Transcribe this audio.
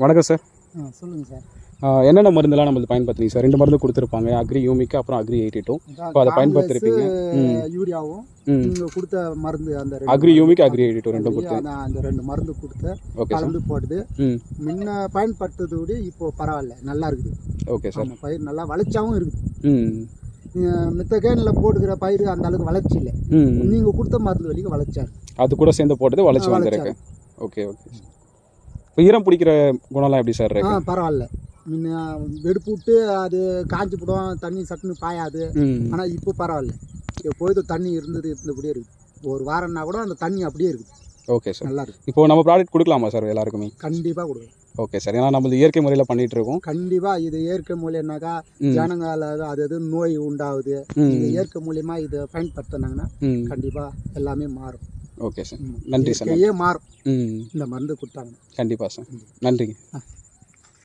வணக்கம் சார். ஆ சொல்லுங்கள் சார். என்னென்ன மருந்தெல்லாம் நம்மளுக்கு பயன்படுத்துறீங்க சார்? ரெண்டு மருந்து கொடுத்துருப்பாங்க. அக்ரி யூமிக்கு அப்புறம் அக்ரி எயிட்டி டூ. இப்போ அதை பயன்படுத்திருப்பீங்க. யூரியாவும் நீங்கள் கொடுத்த மருந்து அந்த அக்ரி மருந்து. யூமிக் அக்ரி எயிட்டி டூ ரெண்டும் கொடுத்து, அந்த- ரெண்டு மருந்து கொடுத்து கலந்து போடுது. முன்ன பயன்படுத்துறதை விட இப்போ பரவாயில்ல நல்லா இருக்குது. Okay sir. பயிர் நல்லா வளர்ச்சாவும் இருக்குது. மித்த கேனில் போட்டுக்கிற பயிர் அந்த அளவுக்கு வளர்ச்சி இல்லை. நீங்கள் கொடுத்த மருந்து வலிக்கு வளர்ச்சாரு. அது கூட சேர்ந்து போட்டது வளர்ச்சி வந்திருக்கு. ஓகே ஓகே இப்போ ஈரம் பிடிக்கிற குணம்லாம் எப்படி சார் இருக்கு? பரவாயில்ல. முன்ன வெடுப்பு விட்டு அது காஞ்சி போடும் தண்ணி சட்டுன்னு பாயாது. ஆனால் இப்போ பரவாயில்ல. எப்போது தண்ணி இருந்தது இருந்தபடியே இருக்குது ஒரு வாரம்னா கூட அந்த தண்ணி அப்படியே இருக்குது ஓகே சார். நல்லா இருக்கு. இப்போ நம்ம ப்ராடக்ட் கொடுக்கலாமா சார் எல்லாருக்குமே? கண்டிப்பாக கொடுக்கும் ஓகே சார். ஏன்னா நம்ம இயற்கை முறையில் பண்ணிட்டு இருக்கோம். கண்டிப்பாக இது இயற்கை மூலியம்னாக்கா ஜனங்கால அது அது நோய் உண்டாகுது. இயற்கை மூலியமா இதை பயன்படுத்தினாங்கன்னா ம். கண்டிப்பாக எல்லாமே மாறும். Okay sir. நன்றி சார். மாறும் இந்த மருந்து கொடுத்தாங்க. கண்டிப்பாக சார். நன்றிங்க. ஆ.